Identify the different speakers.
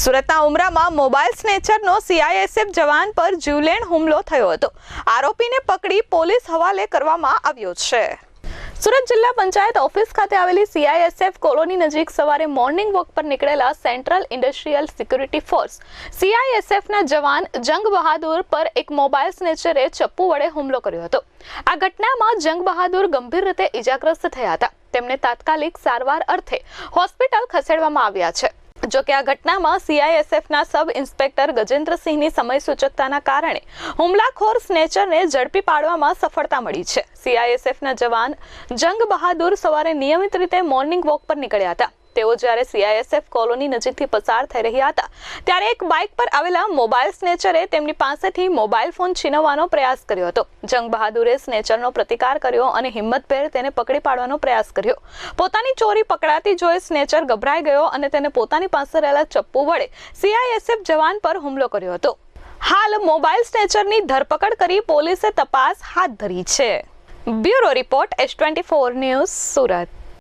Speaker 1: સુરતના ઉમરામાં mobile સ્નેચરનો CISF જવાન પર જીવલેણ હુમલો થયો હતો. આરોપીને પકડી પોલીસ હવાલે કરવામાં આવ્યો છે. સુરત જિલ્લા પંચાયત ઓફિસ ખાતે આવેલી સીઆઈએસએફ કોલોની નજીક સવારે મોર્નિંગ વોક પર નીકળેલા સેન્ટ્રલ ઇન્ડસ્ટ્રીયલ સિક્યુરિટી ફોર્સ સીઆઈએસએફના જવાન જંગ બહાદુર પર એક મોબાઈલ સ્નેચરે ચપ્પુ વડે હુમલો કર્યો હતો. આ ઘટનામાં જંગ બહાદુર ગંભીર રીતે ઇજાગ્રસ્ત થયા હતા. તેમને તાત્કાલિક સારવાર અર્થે હોસ્પિટલ ખસેડવામાં આવ્યા છે. જો કે આ ઘટનામાં સીઆઈએસએફના સબ ઇન્સ્પેક્ટર ગજેન્દ્રસિંહની સમય સૂચકતાના કારણે હુમલાખોર સ્નેચરને ઝડપી પાડવામાં સફળતા મળી છે. સીઆઈએસએફના જવાન જંગ બહાદુર સવારે નિયમિત રીતે મોર્નિંગ વોક પર નીકળ્યા હતા. તેઓ જ્યારે સીઆઈએસએફ કોલોની નજીકથી પસાર થઈ રહ્યા હતા, ત્યારે એક બાઇક પર આવેલા મોબાઈલ સ્નેચરે તેમની પાસેથી મોબાઈલ ફોન છીનવવાનો પ્રયાસ કર્યો હતો. જંગ બહાદુરે સ્નેચરનો પ્રતિકાર કર્યો અને હિંમતભેર તેને પકડી પાડવાનો પ્રયાસ કર્યો. પોતાની ચોરી પકડાતી જોઈ સ્નેચર ગભરાઈ ગયો અને તેને પોતાની પાસે રહેલા ચપ્પુ વડે સીઆઈએસએફ જવાન પર હુમલો કર્યો હતો. હાલ મોબાઈલ સ્નેચરની ધરપકડ કરી પોલીસે તપાસ હાથ ધરી છે. Bureau report S twenty four news Surat.